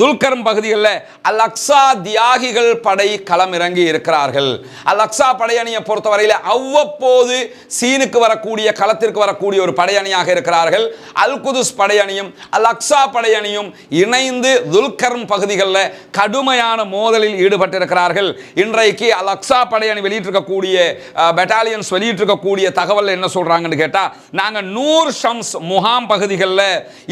துல்கரம் பகுதிகளில் அல் அக்ஸா தியாகிகள் படை களமிறங்கி இருக்கிறார்கள். அல் அக்ஸா படையணியை பொறுத்தவரையில் அவ்வப்போது சீனுக்கு வரக்கூடிய களத்திற்கு வரக்கூடிய ஒரு படையணியாக இருக்கிறார்கள். அல் குதுஸ் படையணியும் அல் அக்ஸா படையணியும் இணைந்து துல்கர்ம் பகுதிகளில் கடுமையான மோதலில் ஈடுபட்டிருக்கிறார்கள். இன்றைக்கு அல் அக்ஸா படையணி வெளியிட்டிருக்கக்கூடிய பெட்டாலியன்ஸ் வெளியிட்டிருக்கக்கூடிய தகவல் என்ன சொல்கிறாங்கன்னு கேட்டால் நாங்கள் நூர் ஷம்ஸ் முகாம் பகுதிகளில்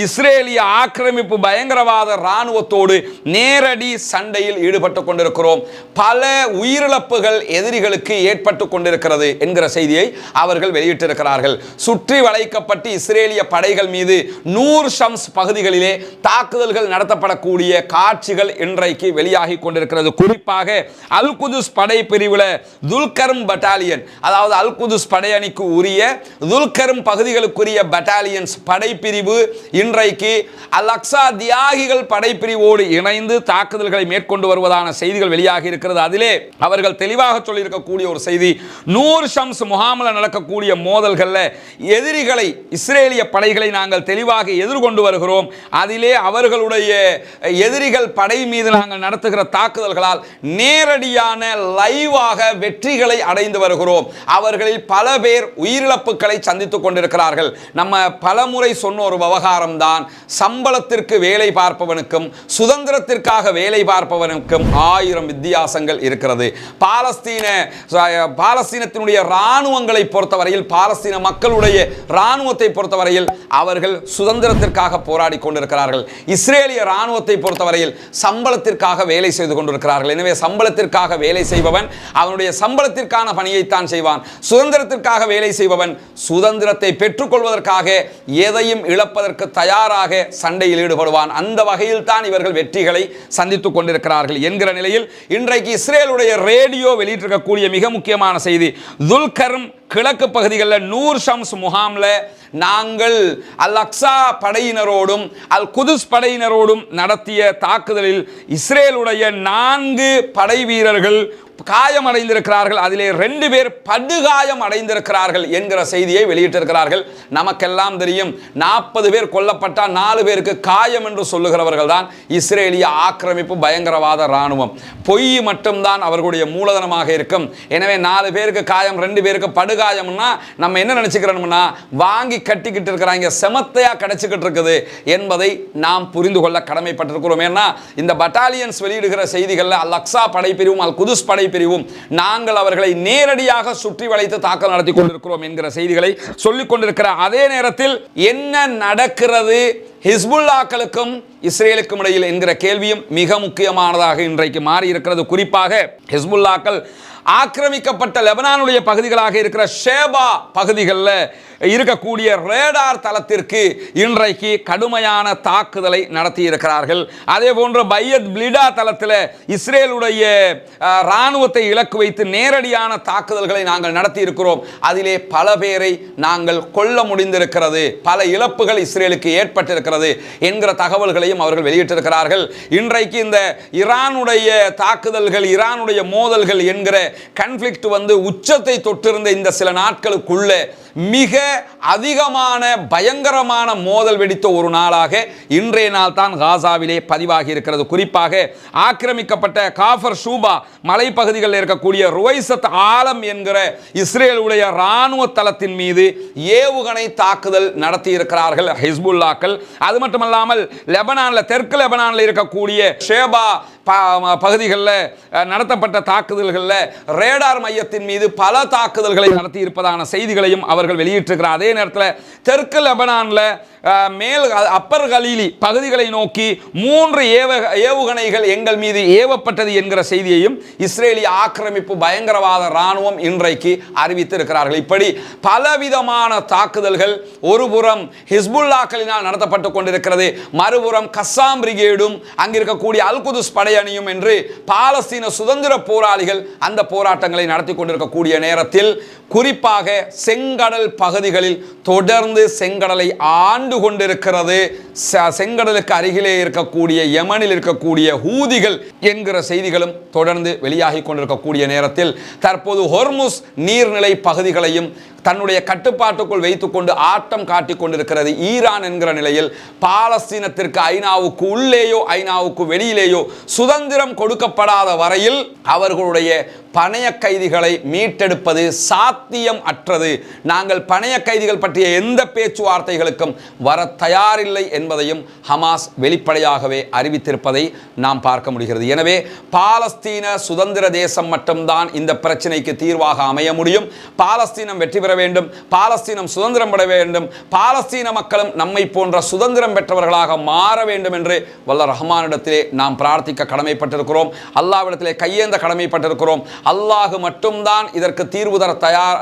இஸ்ரேலிய ஆக்கிரமிப்பு பயங்கரவாத இராணுவ சமூகத்தோடு நேரடி சண்டையில் ஈடுபட்டு கொண்டிருக்கிறோம். பல உயிரிழப்புகள் எதிரிகளுக்கு ஏற்பட்டு கொண்டிருக்கிறது என்கிற செய்தியை அவர்கள் வெளியிட்டிருக்கிறார்கள். சுற்றி வளைக்கப்பட்டு இஸ்ரேலிய படைகள் மீது நூர் ஷம்ஸ் பகுதிகளிலே தாக்குதல்கள் நடத்தப்படக்கூடிய காட்சிகள் இன்றைக்கு வெளியாகி கொண்டிருக்கிறது. குறிப்பாக அல் குதுஸ் படை பிரிவில் துல்கரும் பட்டாலியன் அதாவது அல் குதுஸ் படையணிக்கு உரிய துல்கரும் பகுதிகளுக்குரிய பட்டாலியன்ஸ் படைப்பிரிவு இன்றைக்கு அல் அக்ஸா தியாகிகள் பிரிவோடு இணைந்து தாக்குதல்களை மேற்கொண்டு வருவதான செய்திகள் வெளியாகி இருக்கிறது. அதிலே அவர்கள் தெளிவாக சொல்லியிருக்கக்கூடிய ஒரு செய்தி நூறு ஷம்ஸ் முகாமில் நடக்கக்கூடிய மோதல்களில் எதிரிகளை இஸ்ரேலிய படைகளை நாங்கள் தெளிவாக எதிர்கொண்டு வருகிறோம். அதிலே அவர்களுடைய எதிரிகள் படை மீது நாங்கள் நடத்துகிற தாக்குதல்களால் நேரடியான லைவாக வெற்றிகளை அடைந்து வருகிறோம். அவர்களில் பல பேர் உயிரிழப்புகளை சந்தித்துக் கொண்டிருக்கிறார்கள். நம்ம பலமுறை சொன்ன ஒரு விவகாரம் தான் சம்பளத்திற்கு வேலை பார்ப்பவனுக்கும் சுதந்திரத்திற்காக வேலை பார்ப்பவனுக்கும் ஆயிரம் வித்தியாசங்கள் இருக்கிறது. பாலஸ்தீன பாலஸ்தீனத்தினுடைய இராணுவங்களை பொறுத்தவரையில் பாலஸ்தீன மக்களுடைய இராணுவத்தை பொறுத்தவரையில் அவர்கள் சுதந்திரத்திற்காக போராடி கொண்டிருக்கிறார்கள். இஸ்ரேலிய இராணுவத்தை பொறுத்தவரையில் சம்பளத்திற்காக வேலை செய்து கொண்டிருக்கிறார்கள். எனவே சம்பளத்திற்காக வேலை செய்பவன் அவனுடைய சம்பளத்திற்கான பணியைத்தான் செய்வான். சுதந்திரத்திற்காக வேலை செய்பவன் சுதந்திரத்தை பெற்றுக்கொள்வதற்காக எதையும் இழப்பதற்கு தயாராக சண்டையில் ஈடுபடுவான். அந்த வகையில் தான் தலைவர்கள் வெற்றிகளை சந்தித்துக் கொண்டிருக்கிறார்கள் என்கிற நிலையில் இன்றைக்கு இஸ்ரேலுடைய ரேடியோ வெளியிட்டிருக்கக்கூடிய மிக முக்கியமான செய்தி துல்கர்ம் கிழக்கு பகுதிகளில் நூர் ஷம்ஸ் முகாமில் நாங்கள் அல் அக்ஸா படையினரோடும் அல் குதுஸ் படையினரோடும் நடத்திய தாக்குதலில் இஸ்ரேலுடைய நான்கு படை வீரர்கள் காயமடைந்திருக்கிறார்கள். அதிலே ரெண்டு பேர் படுகாயம் அடைந்திருக்கிறார்கள் என்கிற செய்தியை வெளியிட்டிருக்கிறார்கள். நமக்கெல்லாம் தெரியும் நாற்பது பேர் கொல்லப்பட்டால் நாலு பேருக்கு காயம் என்று சொல்லுகிறவர்கள் தான் இஸ்ரேலிய ஆக்கிரமிப்பு பயங்கரவாத இராணுவம். பொய் மட்டும்தான் அவர்களுடைய மூலதனமாக இருக்கும். எனவே நாலு பேருக்கு காயம் ரெண்டு பேருக்கு படுகாயம்னா நம்ம என்ன நினச்சிக்கிறோம்னா வாங்கி கட்டிக்கிட்டு இருக்கிறாங்க செமத்தையாக கிடைச்சிக்கிட்டு இருக்குது என்பதை நாம் புரிந்து கொள்ள கடமைப்பட்டிருக்கிறோம். ஏன்னா இந்த பட்டாலியன்ஸ் வெளியிடுகிற செய்திகளில் அல் அக்ஸா படைப்பிரிவும் அல் குதுஸ் படைப்பிரிவும் நாங்கள் அவர்களை நேரடியாக சுற்றி வளைத்து தாக்கல் நடத்தி கொண்டிருக்கிறோம் என்கிற செய்திகளை சொல்லிக் கொண்டிருக்கிற அதே நேரத்தில் என்ன நடக்கிறது ஹிஸ்புல்லாக்களுக்கும் இஸ்ரேலுக்கும் இடையில் என்கிற கேள்வியும் மிக முக்கியமானதாக இன்றைக்கு மாறி இருக்கிறது குறிப்பாக ஹிஸ்புல்லாக்கள் ஆக்கிரமிக்கப்பட்ட லெபனானுடைய பகுதிகளாக இருக்கிற ஷேபா பகுதிகளில் இருக்கக்கூடிய ரேடார் தளத்திற்கு இன்றைக்கு கடுமையான தாக்குதலை நடத்தி இருக்கிறார்கள் அதே போன்று பையத் பிளிடா தளத்தில் இஸ்ரேலுடைய இராணுவத்தை இலக்கு வைத்து நேரடியான தாக்குதல்களை நாங்கள் நடத்தி இருக்கிறோம் அதிலே பல பேரை நாங்கள் கொல்ல முடிந்திருக்கிறது. பல இழப்புகள் இஸ்ரேலுக்கு ஏற்பட்டிருக்கிறது என்கிற தகவல்களையும் அவர்கள் வெளியிட்டிருக்கிறார்கள். இன்றைக்கு இந்த ஈரானுடைய தாக்குதல்கள் ஈரானுடைய மோதல்கள் என்கிற கன்ஃப்ளிக்ட் வந்து உச்சத்தை தொட்டிருந்த இந்த சில நாட்களுக்குள்ளே மிக அதிகமான பயங்கரமான மோதல் வெடித்த ஒரு நாளாக இன்றைய நாள் தான் காசாவிலே பதிவாகி இருக்கிறது. குறிப்பாக ஆக்கிரமிக்கப்பட்ட காஃபர் ஷூபா மலைப்பகுதிகளில் இருக்கக்கூடிய ருவைசத் ஆலம் என்கிற இஸ்ரேலுடைய இராணுவ தளத்தின் மீது ஏவுகணை தாக்குதல் நடத்தி இருக்கிறார்கள் ஹிஸ்புல்லாக்கள். அது மட்டுமல்லாமல் லெபனானில் தெற்கு லெபனானில் இருக்கக்கூடிய ஷேபா பகுதிகளில் நடத்தப்பட்ட தாக்குதல்களில் ரேடார் மையத்தின் மீது பல தாக்குதல்களை நடத்தி இருப்பதான செய்திகளையும் அவர்கள் வெளியிட்டிருக்கிறார். அதே நேரத்தில் தெற்கு லெபனானில் மேல் அப்பர் கலீலி பகுதிகளை நோக்கி மூன்று ஏவ ஏவுகணைகள் எங்கள் மீது ஏவப்பட்டது என்கிற செய்தியையும் இஸ்ரேலிய ஆக்கிரமிப்பு பயங்கரவாத இராணுவம் இன்றைக்கு அறிவித்திருக்கிறார்கள். இப்படி பலவிதமான தாக்குதல்கள் ஒருபுறம் ஹிஸ்புல்லாக்களினால் நடத்தப்பட்டு கொண்டிருக்கிறது. மறுபுறம் கஸ்ஸாம் பிரிகேடும் அங்கிருக்கக்கூடிய அல்குதுஸ் படை படையணியும் என்று பாலஸ்தீன சுதந்திர போராளிகள் அந்த போராட்டங்களை நடத்தி கொண்டிருக்கக்கூடிய நேரத்தில் குறிப்பாக செங்கடல் பகுதிகளில் தொடர்ந்து செங்கடலை ஆண்டு கொண்டிருக்கிறது. செங்கடலுக்கு அருகிலே இருக்கக்கூடிய யமனில் இருக்கக்கூடிய ஹூதிகள் என்கிற செய்திகளும் தொடர்ந்து வெளியாகி கொண்டிருக்கக்கூடிய நேரத்தில் தற்போது ஹொர்முஸ் நீர்நிலை பகுதிகளையும் தன்னுடைய கட்டுப்பாட்டுக்குள் வைத்துக்கொண்டு ஆட்டம் காட்டிக் கொண்டிருக்கிறது. ஈரான் என்கிற நிலையில் பாலஸ்தீனத்திற்கு ஐநாவுக்கு உள்ளேயோ ஐநாவுக்கு வெளியிலேயோ சுதந்திரம் கொடுக்கப்படாத வரையில் அவர்களுடைய பணைய கைதிகளை மீட்டெடுப்பது சாத்தியம் அற்றது. நாங்கள் பணைய கைதிகள் பற்றிய எந்த பேச்சுவார்த்தைகளுக்கும் வர தயாரில்லை என்பதையும் ஹமாஸ் வெளிப்படையாகவே அறிவித்திருப்பதை நாம் பார்க்க முடிகிறது. எனவே பாலஸ்தீன சுதந்திர தேசம் மட்டும்தான் இந்த பிரச்சனைக்கு தீர்வாக அமைய முடியும். பாலஸ்தீனம் வெற்றி பெற வேண்டும். பாலஸ்தீனம் சுதந்திரம் பெற வேண்டும். பாலஸ்தீன மக்களும் நம்மை போன்ற சுதந்திரம் பெற்றவர்களாக மாற வேண்டும் என்று வல்ல ரஹ்மானிடத்திலே நாம் பிரார்த்திக்க கடமைப்பட்டிருக்கிறோம். அல்லாவிடத்திலே கையேந்த கடமைப்பட்டிருக்கிறோம். அல்லாஹ் மட்டும்தான் இதற்கு தீர்வு தர தயார்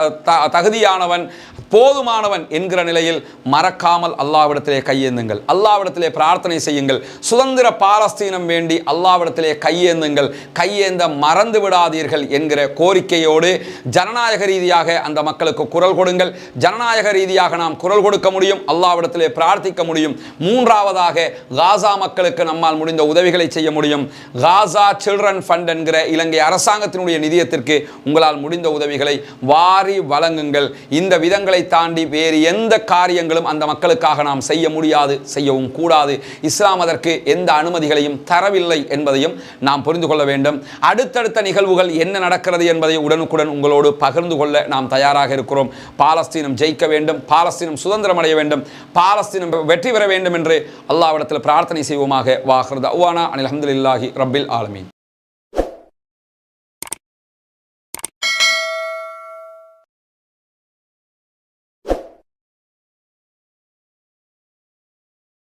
தகுதியானவன். போதுமானவன் என்கிற நிலையில் மறக்காமல் அல்லாவிடத்திலே கையேந்துங்கள். அல்லாவிடத்திலே பிரார்த்தனை செய்யுங்கள். சுதந்திர பாலஸ்தீனம் வேண்டி அல்லாவிடத்திலே கையேந்துங்கள். கையேந்த மறந்து விடாதீர்கள் என்கிற கோரிக்கையோடு ஜனநாயக ரீதியாக அந்த மக்களுக்கு குரல் கொடுங்கள். ஜனநாயக ரீதியாக நாம் குரல் கொடுக்க முடியும் அல்லாவிடத்திலே பிரார்த்திக்க முடியும். மூன்றாவதாக காசா மக்களுக்கு நம்மால் முடிந்த உதவிகளை செய்ய முடியும். காசா சில்ட்ரன் ஃபண்ட் என்கிற இலங்கை அரசாங்கத்தினுடைய நிதியத்திற்கு உங்களால் முடிந்த உதவிகளை வாரி வழங்குங்கள். இந்த விதங்களை தாண்டி வேறு எந்த காரியங்களும் அந்த மக்களுக்காக நாம் செய்ய முடியாது செய்யவும் கூடாது. இஸ்லாம் அதற்கு எந்த அனுமதிகளையும் தரவில்லை என்பதையும் நாம் புரிந்து கொள்ள வேண்டும். அடுத்தடுத்த நிகழ்வுகள் என்ன நடக்கிறது என்பதை உடனுக்குடன் உங்களோடு பகிர்ந்து கொள்ள நாம் தயாராக இருக்கிறோம். பாலஸ்தீனம் ஜெயிக்க வேண்டும் பாலஸ்தீனம் சுதந்திரம் அடைய வேண்டும் பாலஸ்தீனம் வெற்றி பெற வேண்டும் என்று அல்லாவிடத்தில் பிரார்த்தனை செய்வோமாக. வாஹ்ரத் அவானா அனில் அஹமதுல்லாஹி ரபில் ஆலமீன்.